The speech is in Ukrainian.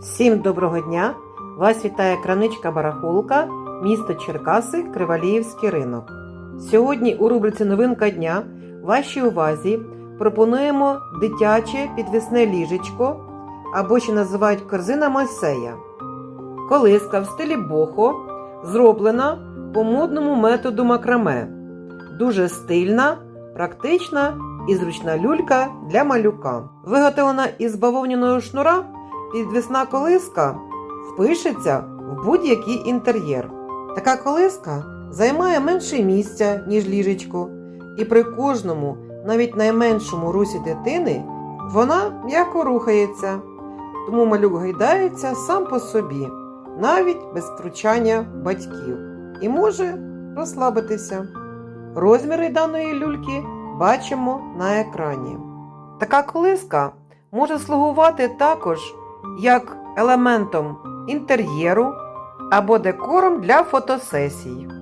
Всім доброго дня! Вас вітає краничка Барахолка, місто Черкаси, Криваліївський ринок. Сьогодні у рубриці Новинка дня вашій увазі пропонуємо дитяче підвісне ліжечко або ще називають корзина Мойсея. Колиска в стилі бохо зроблена по модному методу макраме. Дуже стильна, практична і зручна люлька для малюка. Виготовлена із бавовняного шнура, підвісна колиска впишеться в будь-який інтер'єр. Така колиска займає менше місця, ніж ліжечко, і при кожному, навіть найменшому русі дитини, вона м'яко рухається, тому малюк гайдається сам по собі, навіть без втручання батьків, і може розслабитися. Розміри даної люльки бачимо на екрані. Така колиска може слугувати також як елементом інтер'єру або декором для фотосесій.